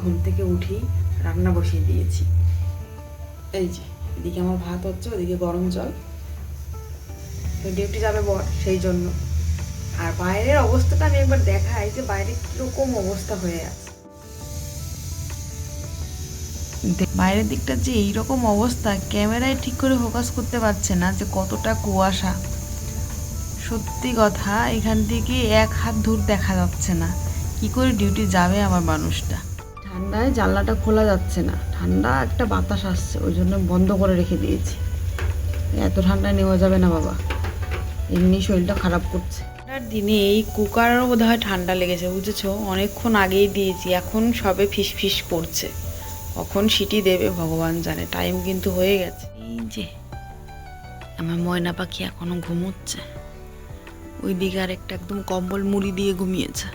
ঘুম থেকে উঠি, রান্না বসিয়ে দিয়েছি। এই যে, এদিকে আমার ভাত হচ্ছে, ওদিকে গরম জল। তো ডিউটি যাবে বর, সেই জন্য। আর বাইরের অবস্থাটা আমি একবার দেখাই যে বাইরে কীরকম অবস্থা হয়ে আছে। বাইরের দিকটা যে এইরকম অবস্থা, ক্যামেরায় ঠিক করে ফোকাস করতে পারছে না যে কতটা কুয়াশা। সত্যি কথা, এখান থেকে এক হাত দূর দেখা যাচ্ছে না। কি করে ডিউটি যাবে আমার মানুষটা? ঠান্ডায় জানলাটা খোলা যাচ্ছে না। ঠান্ডা একটা বাতাস আসছে ওই জন্য বন্ধ করে রেখে দিয়েছি। এত ঠান্ডা নেওয়া যাবে না বাবা। এমনি শরীরটা খারাপ করছে। ঠান্ডার দিনে এই কুকারও বোধ হয় ঠান্ডা লেগেছে বুঝেছ? অনেকক্ষণ আগেই দিয়েছি এখন সবে ফিস ফিস করছে। কখন সিটি দেবে ভগবান জানে টাইম কিন্তু হয়ে গেছে। এই যে আমার ময়না পাখি এখনও ঘুমোচ্ছে। ওই দিকে আর একটা একদম কম্বল মুড়ি দিয়ে ঘুমিয়েছে।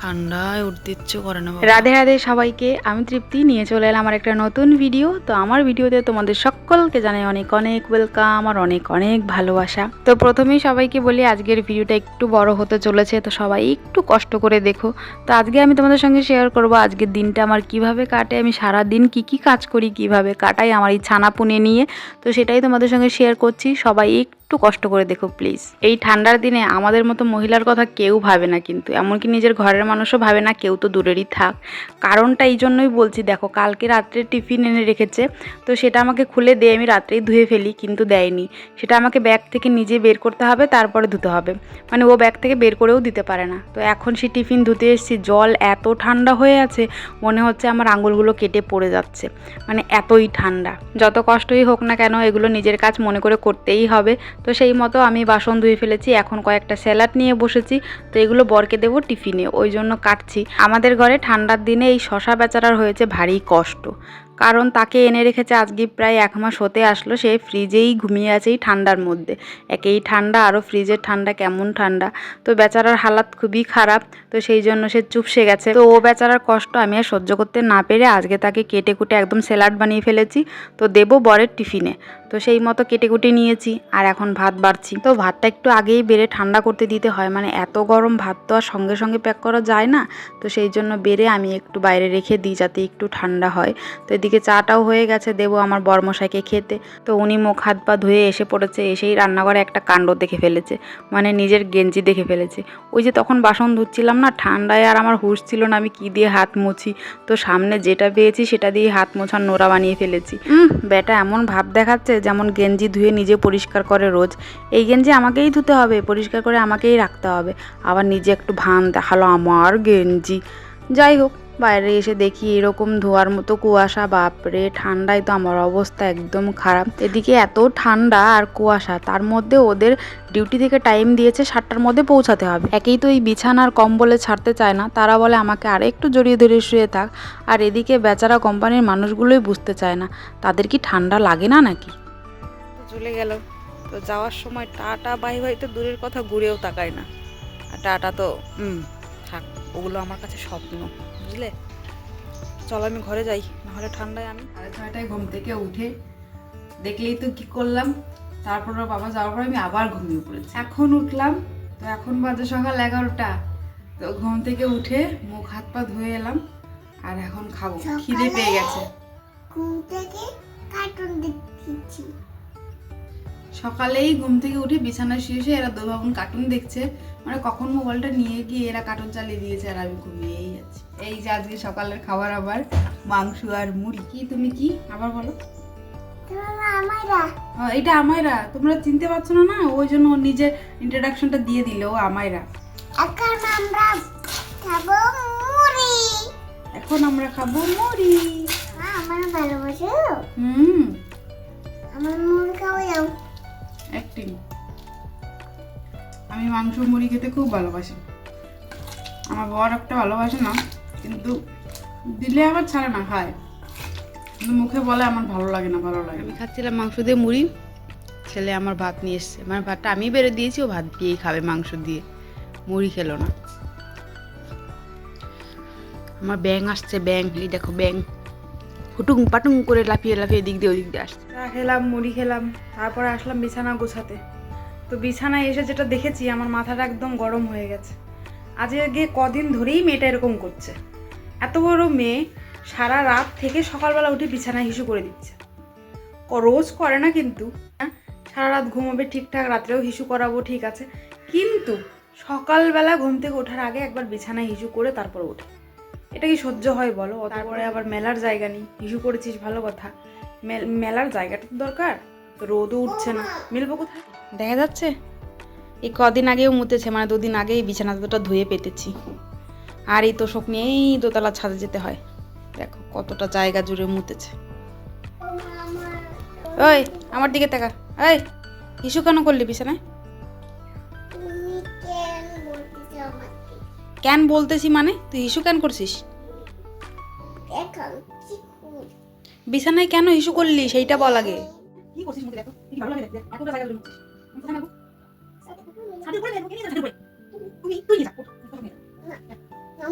ঠান্ডায় উঠতে ইচ্ছে করে না রাধে রাধে সবাইকে, আমি তৃপ্তি, নিয়ে চলে এলাম আমার একটা নতুন ভিডিও তো আমার ভিডিওতে তোমাদের সকলকে জানাই অনেক অনেক ওয়েলকাম আর অনেক অনেক ভালোবাসা। তো প্রথমেই সবাইকে বলি, আজকের ভিডিওটা একটু বড় হতে চলেছে, তো সবাই একটু কষ্ট করে দেখো। তো আজকে আমি তোমাদের সঙ্গে শেয়ার করব, আজকের দিনটা আমার কীভাবে কাটে, আমি সারা দিন কি কি কাজ করি, কীভাবে কাটাই, আমার এই ছানা পুনে নিয়ে। তো সেটাই তোমাদের সঙ্গে শেয়ার করছি, সবাই একটু কষ্ট করে দেখো প্লিজ এই ঠান্ডার দিনে আমাদের মতো মহিলার কথা কেউ ভাবে না কিন্তু। এমনকি নিজের ঘরের মানুষও ভাবে না কেউ তো দূরেরই থাক। কারণটা এই জন্যই বলছি, দেখো, কালকে রাত্রে টিফিন এনে রেখেছে, তো সেটা আমাকে খুলে দিয়ে আমি রাত্রেই ধুয়ে ফেলি, কিন্তু দেয়নি। সেটা আমাকে ব্যাগ থেকে নিজে বের করতে হবে, তারপরে ধুতে হবে। মানে ও ব্যাগ থেকে বের করেও দিতে পারে না। তো এখন সে টিফিন ধুতে এসেছি, জল এত ঠান্ডা হয়ে আছে, মনে হচ্ছে আমার আঙুলগুলো কেটে পড়ে যাচ্ছে। মানে এতই ঠান্ডা। যত কষ্টই হোক না কেন, এগুলো নিজের কাজ মনে করে করতেই হবে। তো সেই মতো আমি বাসন ধুয়ে ফেলেছি, এখন কয়েকটা স্যালাড নিয়ে বসেছি, তো এগুলো বরকে দেবো টিফিনে, ওই জন্য কাটছি। আমাদের ঘরে ঠান্ডার দিনে এই শশা বেচারার হয়েছে ভারী কষ্ট। কারণ তাকে এনে রেখেছে আজকে প্রায় এক মাস হতে আসলো, সে ফ্রিজেই ঘুমিয়ে আছে এই ঠান্ডার মধ্যে। একেই ঠান্ডা আরও ফ্রিজের ঠান্ডা, কেমন ঠান্ডা। তো বেচারার হালাত খুবই খারাপ, তো সেই জন্য সে চুপসে গেছে। তো ও বেচারার কষ্ট আমি আর সহ্য করতে না পেরে আজকে তাকে কেটে কুটে একদম স্যালাড বানিয়ে ফেলেছি, তো দেবো বরের টিফিনে। তো সেই মতো কেটে কুটে নিয়েছি, আর এখন ভাত বাড়ছি। তো ভাতটা একটু আগেই বেড়ে ঠান্ডা করতে দিতে হয় মানে এত গরম ভাত তো আর সঙ্গে সঙ্গে প্যাক করা যায় না। তো সেই জন্য বেড়ে আমি একটু বাইরে রেখে দিই যাতে একটু ঠান্ডা হয়। তো এদিকে চাটাও হয়ে গেছে দেবো আমার বরমশাইকে খেতে। তো উনি মুখ হাত পা ধুয়ে এসে পড়েছে, এসেই রান্নাঘরে একটা কাণ্ড দেখে ফেলেছে মানে নিজের গেঞ্জি দেখে ফেলেছে। ওই যে তখন বাসন ধুচ্ছিলাম না, ঠান্ডায় আর আমার হুঁশ ছিল না আমি কি দিয়ে হাত মুছি। তো সামনে যেটা পেয়েছি সেটা দিয়ে হাত মোছার নোড়া বানিয়ে ফেলেছি। বেটা এমন ভাব দেখাচ্ছে যেমন গেঞ্জি ধুয়ে নিজে পরিষ্কার করে রোজ, এই গেঞ্জি আমাকেই ধুতে হবে, পরিষ্কার করে আমাকেই রাখতে হবে। আবার নিজে একটু ভান দেখাল আমার গেঞ্জি। যাই হোক, বাইরে এসে দেখি এরকম ধোয়ার মতো কুয়াশা, বাপরে, ঠান্ডায় তো আমার অবস্থা একদম খারাপ। এদিকে এত ঠান্ডা আর কুয়াশা, তার মধ্যে ওদের ডিউটি থেকে টাইম দিয়েছে সাতটার মধ্যে পৌঁছাতে হবে। একেই তো এই বিছানার কম্বলে ছাড়তে চায় না, তারা বলে আমাকে আর একটু জড়িয়ে ধরে শুয়ে থাক। আর এদিকে বেচারা কোম্পানির মানুষগুলোই বুঝতে চায় না, তাদের কি ঠান্ডা লাগে না নাকি? চলে গেল। তো যাওয়ার সময় টাটা বাই বাই তো দূরের কথা ঘুরেও তাকায় না। আর টাটা তো হুম থাক ওগুলো আমার কাছে স্বপ্ন বুঝলে? চল আমি ঘরে যাই নাহলে ঠান্ডায় আমি সাড়ে ছয়টায় ঘুম থেকে উঠে দেখলেই তো কি করলাম তারপর বাবা যাওয়ার পর আমি আবার ঘুমিয়ে পড়েছি। এখন উঠলাম তো এখন বাজে সকাল এগারোটা তো ঘুম থেকে উঠে মুখ হাত পা ধুয়ে এলাম আর এখন খাব। খিদে পেয়ে গেছে। ঘুম থেকে কার্টুন দেখছি। সকালেই ঘুম থেকে উঠে বিছানায় শুয়ে শুয়ে এরা দুভাবন কার্টুন দেখছে। মানে কখন মোবাইলটা নিয়ে গিয়ে এরা কার্টুন চালিয়ে দিয়েছে আর আমি ঘুমিয়েই যাচ্ছি এই যে আজকে সকালের খাবার আবার মাংস আর মুড়ি। কি তুমি কি? আবার বলো। এটা আমায়রা। তোমরা চিনতে পারছ না না? ওই জন্য ওর নিজের ইন্ট্রোডাকশনটা দিয়ে দিল ও আমায়রা। এখন আমরা খাব মুড়ি। এখন আমরা খাব মুড়ি। আমার ভালোবাসো? হুম। আমার মুড়ি খাওয়া যাও। অ্যাক্টিং আমি মাংস মুড়ি খেতে খুব ভালোবাসি। আমার বর একটা ভালোবাসে না, কিন্তু দিলে আবার ছাড়ে না, খায়। কিন্তু মুখে বলে আমার ভালো লাগে না, ভালো লাগে আমি খাচ্ছিলাম মাংস দিয়ে মুড়ি। ছেলে আমার ভাত নিয়ে এসছে। মানে ভাতটা আমি বেড়ে দিয়েছি, ও ভাত দিয়েই খাবে মাংস দিয়ে। মুড়ি খেলো না। আমার ব্যাং আসছে ব্যাং এই দেখো ব্যাং ফুটুং পাটুং করে লাফিয়ে লাফিয়ে দিক দিয়ে ওদিক দিয়ে আসছে। চা খেলাম মুড়ি খেলাম, তারপরে আসলাম বিছানা গোছাতে। তো বিছানায় এসে যেটা দেখেছি, আমার মাথাটা একদম গরম হয়ে গেছে। আজকে কদিন ধরেই মেয়েটা এরকম করছে। এত বড় মেয়ে সারা রাত থেকে সকালবেলা উঠে বিছানায় হিসু করে দিচ্ছে। রোজ করে না কিন্তু হ্যাঁ? সারা রাত ঘুমাবে ঠিকঠাক, রাত্রেও হিসু করাবো, ঠিক আছে। কিন্তু সকালবেলা ঘুম থেকে ওঠার আগে একবার বিছানায় হিসু করে তারপর ওঠে। এটা কি সহ্য হয় বলো? তারপরে? আবার মেলার জায়গা নেই। ইস্যু করেছিস ভালো কথা। মেল- মেলার জায়গাটা তো দরকার। রোদও উঠছে না। মিলবো কোথায়? দেখা যাচ্ছে। এই কদিন আগেও মুতেছে মানে দুদিন আগেই বিছানা দুটো ধুয়ে পেতেছি। আর এই তোষক নিয়েই দোতলা ছাদে যেতে হয়। দেখো কতটা জায়গা জুড়ে মুতেছে। ওই আমার দিকে তাকা। ওই হিসু কেন করলি বিছানায়? কেন বলতেছি মানে? তুই ইস্যু কেন করছিস? বিছানায় কেন ইস্যু করলি? সেইটা বল আগে। কি করছিস মুখে দেখো? কি ভালো লাগে দেখতে? এতটা জায়গা জুড়ে মুতছিস বিছানায় নামো। ছাদের উপরে দেখো, কে নিয়ে যাবে ছাদের উপরে? তুমি তুই যা ওঠ, ওঠ, ওঠ, ওঠ।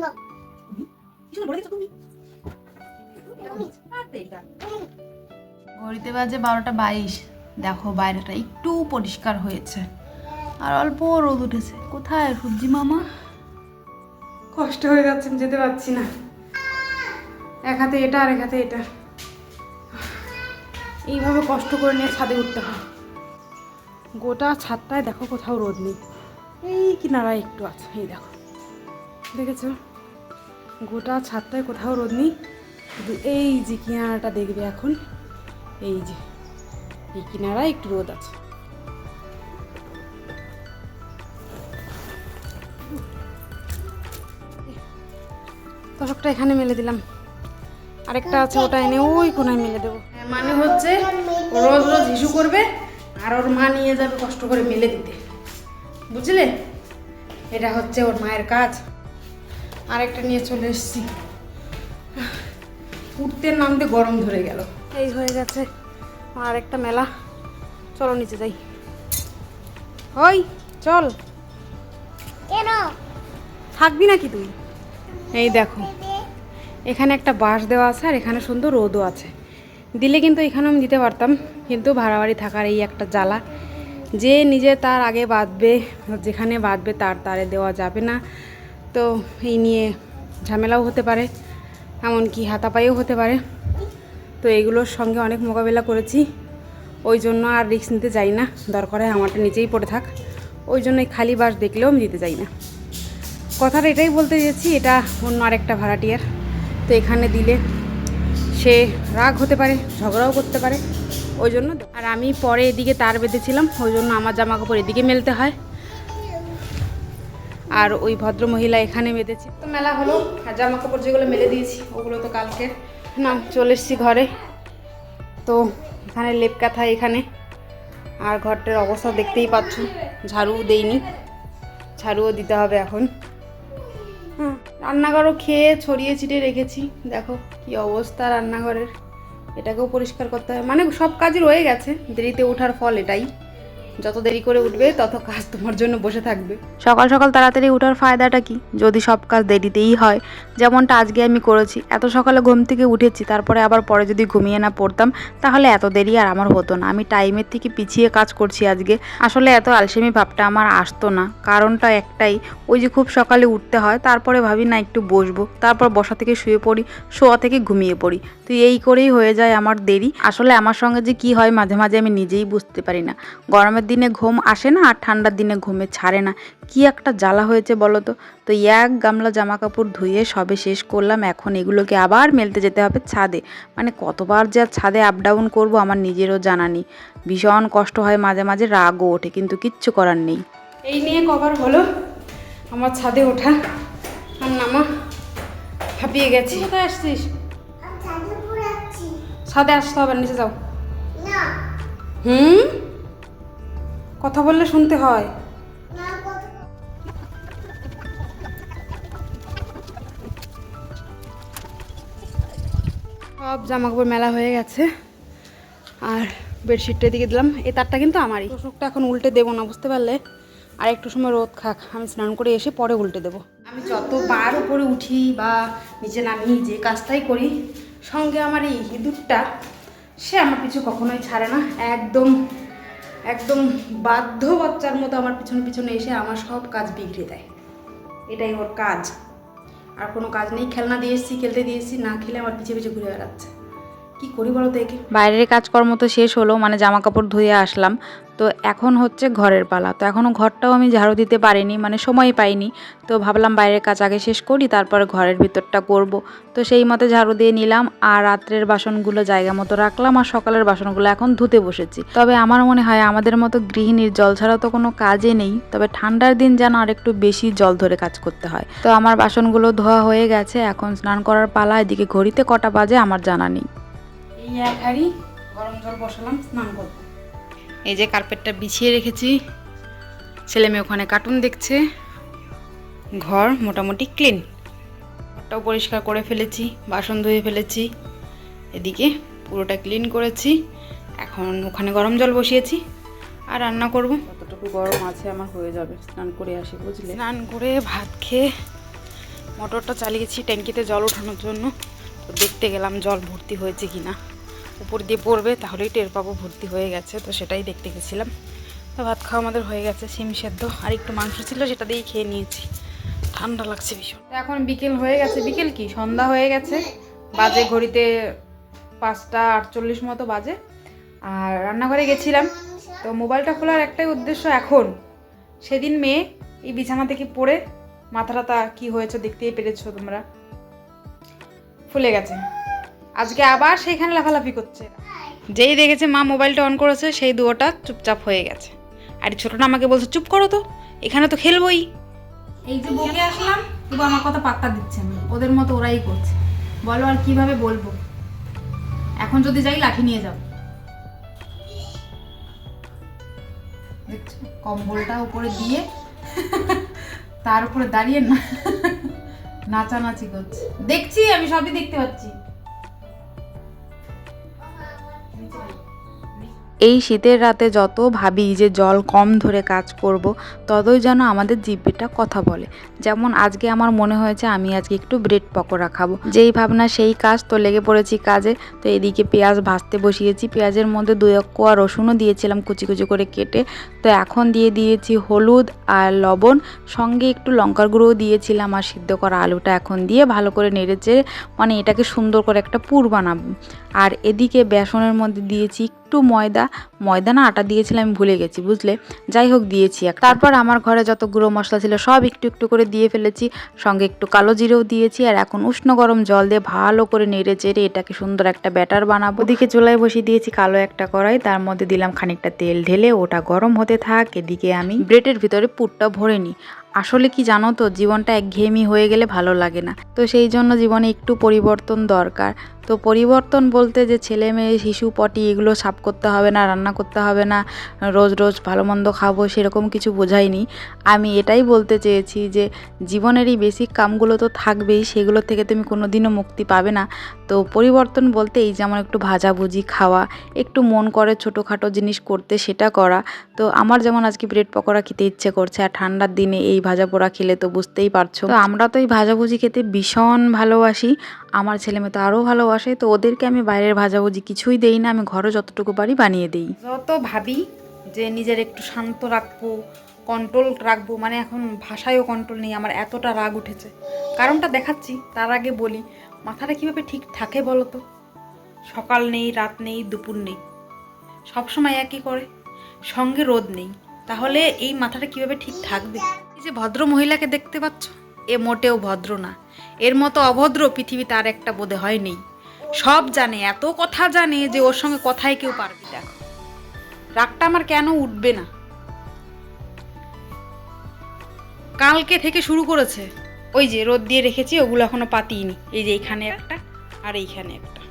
না, কিছু বলে দিচ্ছ তুমি? ঘড়িতে বাজে বারোটা বাইশ। দেখো বাইরেটা একটু পরিষ্কার হয়েছে। আর অল্প রোদ উঠেছে। কোথায় সূর্যি মামা? কষ্ট হয়ে যাচ্ছে আমি যেতে পারছি না। এক হাতে এটা আর এক হাতে এটা। এইভাবে কষ্ট করে নিয়ে ছাদে উঠতে হয়। গোটা ছাদটায় দেখো কোথাও রোদ নেই। এই কিনারায় একটু আছে, এই দেখো। দেখেছ? গোটা ছাদটায় কোথাও রোদ নেই। শুধু এই যে কিনারাটা দেখবে এখন, এই যে, এই কিনারায় একটু রোদ আছে। তোষকটা এখানে মেলে দিলাম। আরেকটা আছে ওটা এনে ওই কোনায় মেলে দেবো। মানে হচ্ছে রোজ রোজ হিসু করবে আর ওর মা নিয়ে যাবে কষ্ট করে মেলে দিতে। বুঝলে? এটা হচ্ছে ওর মায়ের কাজ। আরেকটা নিয়ে চলে এসেছি। উঠতে নামতে গরম ধরে গেল। এই হয়ে গেছে আর একটা মেলা। চলো নিচে যাই। ওই চল। কেন? থাকবি নাকি তুই? এই দেখো। এখানে একটা বাঁশ দেওয়া আছে আর এখানে সুন্দর রোদও আছে। দিলে কিন্তু এখানে আমি দিতে পারতাম, কিন্তু ভাড়া বাড়ি থাকার এই একটা জ্বালা। যে নিজে তার আগে বাঁধবে, যেখানে বাঁধবে তার তারে দেওয়া যাবে না। তো এই নিয়ে ঝামেলাও হতে পারে, এমনকি হাতাপাইও হতে পারে। তো এগুলোর সঙ্গে অনেক মোকাবেলা করেছি। ওই জন্য আর রিস্ক নিতে যাই না। দরকার হয় আমারটা নিচেই পড়ে থাক। ওই জন্য খালি বাস দেখলেও আমি দিতে যাই না। কথাটা এটাই বলতে চেয়েছি, এটা অন্য আরেকটা ভাড়াটিয়ার। তো এখানে দিলে সে রাগ হতে পারে, ঝগড়াও করতে পারে, ওই জন্য। আর আমি পরে এদিকে তার বেঁধেছিলাম, ওই জন্য আমার জামা কাপড় এদিকে মেলতে হয়। আর ওই ভদ্র মহিলা এখানে বেঁধেছে। তো মেলা হলো, আর জামা কাপড় যেগুলো মেলে দিয়েছি, ওগুলো তো কালকে। না চলে এসেছি ঘরে। তো এখানে লেপ কাঁথা এখানে। আর ঘরটার অবস্থা দেখতেই পাচ্ছ, ঝাড়ু দেইনি। ঝাড়ুও দিতে হবে এখন। রান্নাঘরও খেয়ে ছড়িয়ে ছিটিয়ে রেখেছি। দেখো কি অবস্থা রান্নাঘরের। এটাকেও পরিষ্কার করতে হবে মানে সব কাজই রয়ে গেছে। দেরিতে ওঠার ফল এটাই। যত দেরি করে উঠবে, তত কাজ তোমার জন্য বসে থাকবে। সকাল সকাল তাড়াতাড়ি উঠার ফায়দাটা কি? যদি সব কাজ দেরিতেই হয়, যেমনটা আজকে আমি করেছি। এত সকালে ঘুম থেকে উঠেছি, তারপরে আবার পরে যদি ঘুমিয়ে না পড়তাম, তাহলে এত দেরি আর আমার হতো না। আমি টাইমের থেকে পিছিয়ে কাজ করছি আজকে। আসলে এত আলসেমি ভাবটা আমার আসতো না। কারণটা একটাই, ওই যে খুব সকালে উঠতে হয়, তারপরে ভাবি, না, একটু বসবো। তারপর বসা থেকে শুয়ে পড়ি, শোয়া থেকে ঘুমিয়ে পড়ি। তো এই করেই হয়ে যায় আমার দেরি। আসলে আমার সঙ্গে যে কি হয়, মাঝে মাঝে আমি নিজেই বুঝতে পারি না। গরমের দিনে ঘুম আসে না আর ঠান্ডার দিনে ঘুমে ছাড়ে না। কি একটা জ্বালা হয়েছে বলো তো? তো এক গামলা জামা কাপড় ধুয়ে সবে শেষ করলাম। এখন এগুলোকে আবার মেলতে যেতে হবে ছাদে। মানে কতবার যে ছাদে আপ ডাউন করব আমার নিজেরও জানা নেই। ভীষণ কষ্ট হয় মাঝে মাঝে রাগও ওঠে কিন্তু কিচ্ছু করার নেই। এই নিয়ে কভার হলো। আমার ছাদে ওঠা আর নামা। হাঁপিয়ে গেছি। কোথায় আসছিস? ছাদে উপরে আছি। ছাদে আসতে হবে নিচে যাও। হুম? কথা বললে শুনতে হয়। সব জামা কাপড় মেলা হয়ে গেছে। আর বেডশিটটা এদিকে দিলাম। এই তারটা কিন্তু আমারই। তোষকটা এখন উল্টে দেবো না, বুঝতে পারলে? আর একটু সময় রোদ খাক, আমি স্নান করে এসে পরে উল্টে দেবো। আমি যত যতবার উপরে উঠি বা নিচে নামি যে কাজটাই করি, সঙ্গে আমার এই ইঁদুরটা, সে আমার পিছু কখনোই ছাড়ে না। একদম একদম বাধ্য বাচ্চার মতো আমার পিছনে পিছনে এসে আমার সব কাজ বিগড়ে দেয়। এটাই ওর কাজ। আর কোনো কাজ নেই, খেলনা দিয়ে এসেছি, খেলতে দিয়ে এসেছি, না খেলে আমার পিছিয়ে পিছিয়ে ঘুরে বেড়াচ্ছে। কি করি বলো তো একে? বাইরের কাজকর্ম তো শেষ হলো মানে জামা কাপড় ধুয়ে আসলাম। তো এখন হচ্ছে ঘরের পালা। তো এখনও ঘরটাও আমি ঝাড়ু দিতে পারিনি মানে সময় পাইনি। তো ভাবলাম বাইরের কাজ আগে শেষ করি, তারপরে ঘরের ভিতরটা করব। তো সেই মতো ঝাড়ু দিয়ে নিলাম, আর রাত্রের বাসনগুলো জায়গা মতো রাখলাম, আর সকালের বাসনগুলো এখন ধুতে বসেছি। তবে আমার মনে হয় আমাদের মতো গৃহিণীর জল ছাড়া তো কোনো কাজে নেই। তবে ঠান্ডার দিন যেন আর একটু বেশি জল ধরে কাজ করতে হয়। তো আমার বাসনগুলো ধোয়া হয়ে গেছে, এখন স্নান করার পালা, এদিকে ঘড়িতে কটা বাজে আমার জানা নেই। এই এক হাঁড়ি গরম জল বসালাম স্নান করব। এই যে কার্পেটটা বিছিয়ে রেখেছি ছেলে মেয়ে ওখানে কার্টুন দেখছে ঘর মোটামুটি ক্লিন। ঘরটাও পরিষ্কার করে ফেলেছি বাসন ধুয়ে ফেলেছি এদিকে পুরোটা ক্লিন করেছি এখন ওখানে গরম জল বসিয়েছি আর রান্না করব। যতটুকু গরম আছে আমার হয়ে যাবে স্নান করে আসি বুঝলে? স্নান করে ভাত খেয়ে মোটরটা চালিয়েছি ট্যাঙ্কিতে জল ওঠানোর জন্য তো দেখতে গেলাম জল ভর্তি হয়েছে কি না উপর দিয়ে পড়বে, তাহলেই টের পাবো ভর্তি হয়ে গেছে। তো সেটাই দেখতে গেছিলাম। তো ভাত খাওয়া আমাদের হয়ে গেছে সিম সেদ্ধ আর একটু মাংস ছিল, সেটা দিয়েই খেয়ে নিয়েছি। ঠান্ডা লাগছে ভীষণ। এখন বিকেল হয়ে গেছে। বিকেল কি? সন্ধ্যা হয়ে গেছে। বাজে ঘড়িতে পাঁচটা আটচল্লিশ মতো বাজে। আর রান্নাঘরে গেছিলাম। তো মোবাইলটা খোলার একটাই উদ্দেশ্য এখন। সেদিন মেয়ে এই বিছানা থেকে পড়ে মাথাটা কি হয়েছে দেখতেই পেরেছ তোমরা। ফুলে গেছে। আজকে আবার সেইখানে লাফালাফি করছে। যেই দেখেছে মা মোবাইলটা অন করেছে, সেই দুয়োটা চুপচাপ হয়ে গেছে। আর ছোটটা আমাকে বলছে, চুপ করো তো, এখানে তো খেলবোই। এই যে বকে আসলাম তবু আমার কথা পাত্তা দিচ্ছে না। ওদের মতো ওরাই করছে। বলো আর কীভাবে বলব? এখন যদি যাই, লাঠি নিয়ে যাও কম্বলটা উপরে দিয়ে, তার উপরে দাঁড়িয়ে না নাচানাচি করছে। দেখছি, আমি সবই দেখতে পাচ্ছি। এই শীতের রাতে যত ভাবি যে জল কম ধরে কাজ করব, ততই যেন আমাদের জিব্বিটা কথা বলে। যেমন আজকে আমার মনে হয়েছে আমি আজকে একটু ব্রেড পকোড়া খাব। যেই ভাবনা সেই কাজ তো লেগে পড়েছি কাজে। তো এদিকে পেঁয়াজ ভাজতে বসিয়েছি। পেঁয়াজের মধ্যে দুই কোয়া রসুনও দিয়েছিলাম কুচি কুচি করে কেটে। তো এখন দিয়ে দিয়েছি হলুদ আর লবণ। সঙ্গে একটু লঙ্কার গুঁড়োও দিয়েছিলাম আর সিদ্ধ করা আলুটা এখন দিয়ে ভালো করে নেড়ে চেড়ে মানে এটাকে সুন্দর করে একটা পুর বানাবো। আর এদিকে বেসনের মধ্যে দিয়েছি একটু ময়দা ময়দা না আটা দিয়েছিলাম আমি ভুলে গেছি, বুঝলে? যাই হোক, দিয়েছি এক তারপর আমার ঘরে যত গুঁড়ো মশলা ছিল সব একটু একটু করে দিয়ে ফেলেছি, সঙ্গে একটু কালো জিরেও দিয়েছি আর এখন উষ্ণ গরম জল দিয়ে ভালো করে নেড়ে চেড়ে এটাকে সুন্দর একটা ব্যাটার বানাবো। ওদিকে চুলায় বসিয়ে দিয়েছি কালো একটা কড়াই, তার মধ্যে দিলাম খানিকটা তেল ঢেলে ওটা গরম হতে থাক, এদিকে আমি ব্রেডের ভিতরে পুরটা ভরে নিই। আসলে কি জানো তো, জীবনটা একঘেয়েমি হয়ে গেলে ভালো লাগে না। তো সেই জন্য জীবনে একটু পরিবর্তন দরকার। তো পরিবর্তন বলতে যে ছেলে মেয়ে, শিশু, পটি, এগুলো সাফ করতে হবে না, রান্না করতে হবে না, রোজ রোজ ভালো মন্দ খাব, সেরকম কিছু বোঝাইনি। আমি এটাই বলতে চেয়েছি যে জীবনের এই বেসিক কামগুলো তো থাকবেই, সেগুলো থেকে তুমি কোনো দিনও মুক্তি পাবে না। তো পরিবর্তন বলতে এই যেমন একটু ভাজাভুজি খাওয়া, একটু মন করে ছোটোখাটো জিনিস করতে সেটা করা, তো আমার যেমন আজকে ব্রেড পকোড়া খেতে ইচ্ছে করছে, আর ঠান্ডার দিনে এই ভাজা পোড়া খেলে তো বুঝতেই পারছ। তো আমরা তো এই ভাজাভুজি খেতে ভীষণ ভালোবাসি আমার ছেলে মেয়ে তো আরও ভালোবাসে, তো ওদেরকে আমি বাইরের ভাজাভুজি কিছুই দেই না, আমি ঘরে যতটুকু পারি বানিয়ে দিই। যত ভাবি যে নিজের একটু শান্ত রাখব কন্ট্রোল রাখব মানে এখন ভাষায়ও কন্ট্রোল নেই, আমার এতটা রাগ উঠেছে। কারণটা দেখাচ্ছি, তার আগে বলি, মাথাটা কীভাবে ঠিক থাকে বলো তো? সকাল নেই, রাত নেই, দুপুর নেই। সবসময় একই করে, সঙ্গে রোদ নেই। তাহলে এই মাথাটা কীভাবে ঠিক থাকবে? এই যে ভদ্র মহিলাকে দেখতে পাচ্ছ এ মোটেও ভদ্র না। এর মতো অভদ্র পৃথিবীতে আর একটা বোধে হয় নেই সব জানে, এত কথা জানে যে ওর সঙ্গে কথাই কেউ পারবি দেখো রাগটা আমার কেন উঠবে না? কালকে থেকে শুরু করেছে। ওই যে রোদ দিয়ে রেখেছি, ওগুলো এখনও পাতিনি এই যে এইখানে একটা আর এইখানে একটা।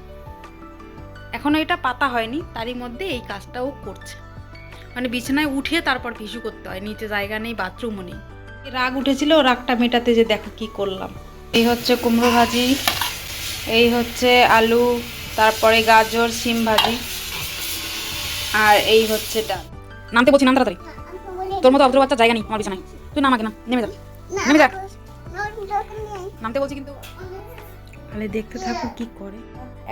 এখনও এটা পাতা হয়নি, তারই মধ্যে এই কাজটাও করছে। মানে বিছানায় উঠে তারপর ভিসু করতে হয়, নিচে জায়গা নেই, বাথরুমও নেই। রাগ উঠেছিল রাগটা মেটাতে যে দেখো কি করলাম। এই হচ্ছে কুমড়ো ভাজি এই হচ্ছে আলু তারপরে গাজর সিম ভাজি আর এই হচ্ছে ডাল। নামতে বলছি নাম তাড়াতাড়ি। তোর মতো অভদ্র বাচ্চা জায়গা নেই আমার বিছানায়। তুই নাম আগে না নেমে যা। নেমে যা। নামতে বলছি কিন্তু। তাহলে দেখতে থাকো কি করে।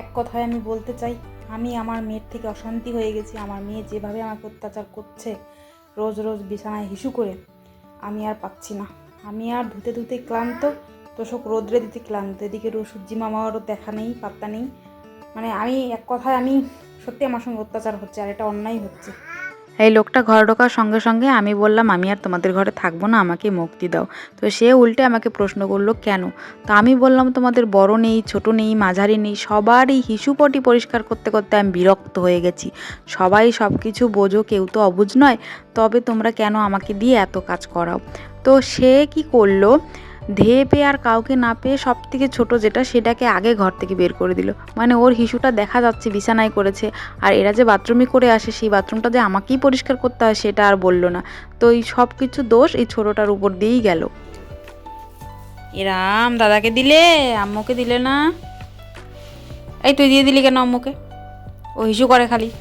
এক কথায় আমি বলতে চাই আমি আমার মেয়ের থেকে অশান্তি হয়ে গেছি। আমার মেয়ে যেভাবে আমাকে অত্যাচার করছে রোজ রোজ বিছানায় হিসু করে আমি আর পাচ্ছি না। আমি আর ধুতে ধুতে ক্লান্ত, তোষক রোদ্রে দিতে ক্লান্ত। এদিকে সূর্যি মামারও দেখা নেই, পাত্তা নেই। মানে আমি এক কথায় আমি সত্যি আমার সঙ্গে অত্যাচার হচ্ছে আর এটা অন্যায় হচ্ছে। এই লোকটা ঘর ঢোকার সঙ্গে সঙ্গে আমি বললাম, আমি আর তোমাদের ঘরে থাকব না, আমাকে মুক্তি দাও। তো সে উল্টে আমাকে প্রশ্ন করল, কেন? তো আমি বললাম, তোমাদের বড় নেই, ছোট নেই, মাঝারি নেই, সবারই হিসুপটি পরিষ্কার করতে করতে আমি বিরক্ত হয়ে গেছি। সবাই সব কিছু বোঝো, কেউ তো অবুঝ নয়, তবে তোমরা কেন আমাকে দিয়ে এত কাজ করাও? তো সে কি করল ধেয়ে পেয়ে আর কাউকে না পেয়ে সব থেকে ছোটো যেটা সেটাকে আগে ঘর থেকে বের করে দিল। মানে ওর হিসুটা দেখা যাচ্ছে বিছানায় করেছে। আর এরা যে বাথরুমে করে আসে সেই বাথরুমটা যে আমাকেই পরিষ্কার করতে হয় সেটা আর বলল না। তো এই সব কিছু দোষ এই ছোটোটার উপর দিয়েই গেল। এরাম দাদাকে দিলে? আম্মুকে দিলে না? এই তুই দিয়ে দিলি কেন আম্মুকে? ও হিসু করে খালি।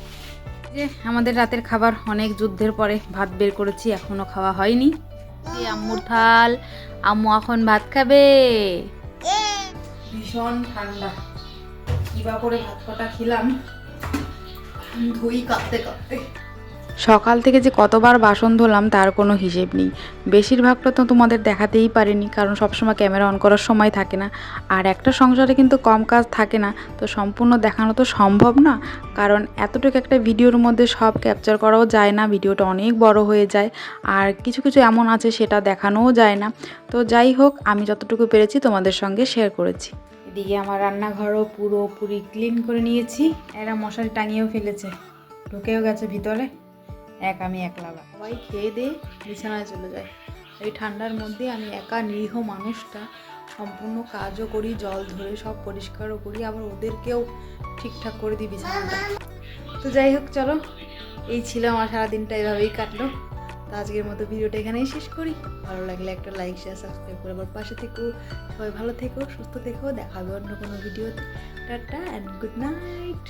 যে আমাদের রাতের খাবার অনেক যুদ্ধের পরে ভাত বের করেছি এখনও খাওয়া হয়নি। এই আম্মুর থাল আম্মু এখন ভাত খাবে? ভীষণ ঠান্ডা। কিবা করে ভাত কটা খেলাম। ধুই কাঁপতে কাঁপতে। সকাল থেকে যে কতবার বাসন ধোলাম তার কোনো হিসেব নেই। বেশিরভাগটা তো তোমাদের দেখাতেই পারিনি, কারণ সবসময় ক্যামেরা অন করার সময় থাকে না। আর একটা সংসারে কিন্তু কম কাজ থাকে না, তো সম্পূর্ণ দেখানো তো সম্ভব না। কারণ এতটুকু একটা ভিডিওর মধ্যে সব ক্যাপচার করাও যায় না, ভিডিওটা অনেক বড় হয়ে যায়। আর কিছু কিছু এমন আছে সেটা দেখানোও যায় না। তো যাই হোক, আমি যতটুকু পেরেছি তোমাদের সঙ্গে শেয়ার করেছি। এদিকে আমার রান্নাঘরও পুরোপুরি ক্লিন করে নিয়েছি। এরা মশারি টাঙিয়েও ফেলেছে। ঢুকেও গেছে ভিতরে। এক, আমি একলা সবাই খেয়ে দিয়ে বিছানায় চলে যায়। এই ঠান্ডার মধ্যে আমি একা নিরীহ মানুষটা সম্পূর্ণ কাজও করি, জল ধরে সব পরিষ্কারও করি, আবার ওদেরকেও ঠিকঠাক করে দিই বিছানাটা তো যাই হোক, চলো। এই ছিল আমার সারাদিনটা, এভাবেই কাটলো। তো আজকের মতো ভিডিওটা এখানেই শেষ করি। ভালো লাগলে একটা লাইক শেয়ার সাবস্ক্রাইব করে আবার পাশে থেকো। সবাই ভালো থেকো, সুস্থ থেকো। দেখা হবে অন্য কোনো ভিডিওতে। Tata and good night